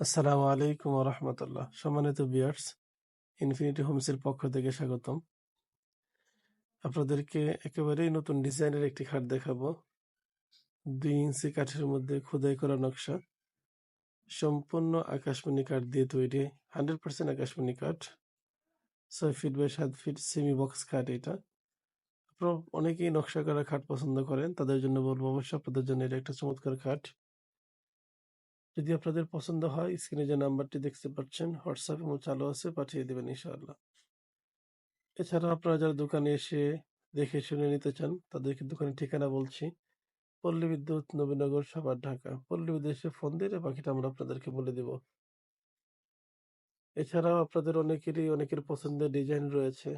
আসসালামু আলাইকুম রহমতুল্লাহ সম্মানিত বিয়ার্স ইনফিনিটি হোমসের পক্ষ থেকে স্বাগতম। আপনাদেরকে একেবারেই নতুন ডিজাইনের একটি খাট দেখাবো। দুই ইঞ্চি কাঠের মধ্যে খোদাই করা নকশা। সম্পূর্ণ আকাশমণি কাঠ দিয়ে তৈরি, হান্ড্রেড পার্সেন্ট আকাশমণি কাঠ। ছয় ফিট বাই সাত ফিট সেমি বক্স খাট এটা। আপনারা অনেকেই নকশা করা খাট পছন্দ করেন, তাদের জন্য বলব অবশ্যই আপনাদের জন্য এটা একটা চমৎকার খাট। যদি আপনাদের পছন্দ হয়, স্ক্রিনে যে নাম্বারটি দেখতে পাচ্ছেন হোয়াটসঅ্যাপ এবং চালু আছে, পাঠিয়ে দেবেন ইনশাআল্লাহ। এছাড়া আপনারা যারা দোকানে এসে দেখে শুনে নিতে চান, তাদেরকে দোকানের ঠিকানা বলছি। পল্লী বিদ্যুৎ, নবীনগর, সাভার, ঢাকা। পল্লী বিদ্যুৎ এসে ফোন দিলে বাকিটা আমরা আপনাদেরকে বলে দিব। এছাড়াও আপনাদের অনেকেরই অনেকের পছন্দের ডিজাইন রয়েছে।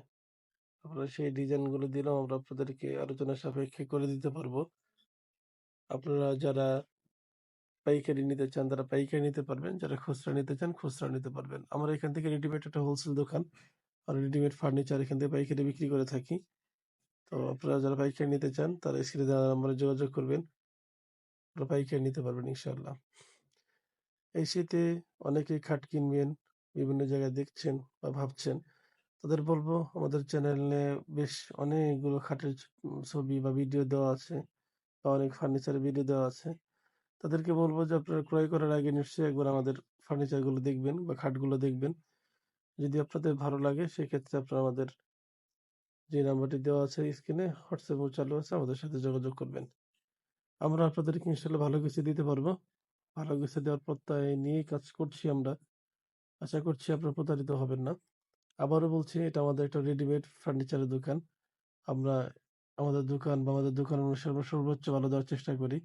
আপনারা সেই ডিজাইনগুলো দিলেও আমরা আপনাদেরকে আলোচনা সাপেক্ষে করে দিতে পারব। আপনারা যারা পাইকারি নিতে চান, তারা পাইকারি নিতে পারবেন। যারা খুচরা নিতে চান খুচরা নিতে পারবেন। আমরা এখান থেকে রেডিমেড একটা হোলসেল দোকান আর রেডিমেড ফার্নিচার এখান থেকে পাইকারি বিক্রি করে থাকি। তো আপনারা যারা পাইকারি নিতে চান, তারা স্ক্রিনে দেওয়া নাম্বারে যোগাযোগ করবেন। আপনারা পাইকারি নিতে পারবেন ইনশাল্লাহ এই শীতে অনেকেই খাট কিনবেন, বিভিন্ন জায়গায় দেখছেন বা ভাবছেন। তাদের বলব, আমাদের চ্যানেলে বেশ অনেকগুলো খাটের ছবি বা ভিডিও দেওয়া আছে বা অনেক ফার্নিচারের ভিডিও দেওয়া আছে। তাদেরকে বলব যে, আপনারা ক্রয় করার আগে নিশ্চয়ই একবার আমাদের ফার্নিচারগুলো দেখবেন বা খাটগুলো দেখবেন। যদি আপনাদের ভালো লাগে, সেক্ষেত্রে আপনারা আমাদের যে নাম্বারটি দেওয়া আছে স্ক্রিনে, হোয়াটসঅ্যাপ চালু আছে, আমাদের সাথে যোগাযোগ করবেন। আমরা আপনাদেরকে ইনশাল্লাহ ভালো কিছু দিতে পারব। ভালো কিছু দেওয়ার প্রত্যয় নিয়েই কাজ করছি আমরা। আশা করছি আপনারা প্রতারিত হবেন না। আবারও বলছি, এটা আমাদের একটা রেডিমেড ফার্নিচারের দোকান। আমরা আমাদের দোকান বা আমাদের দোকান অনুসারে সর্বোচ্চ ভালো দেওয়ার চেষ্টা করি।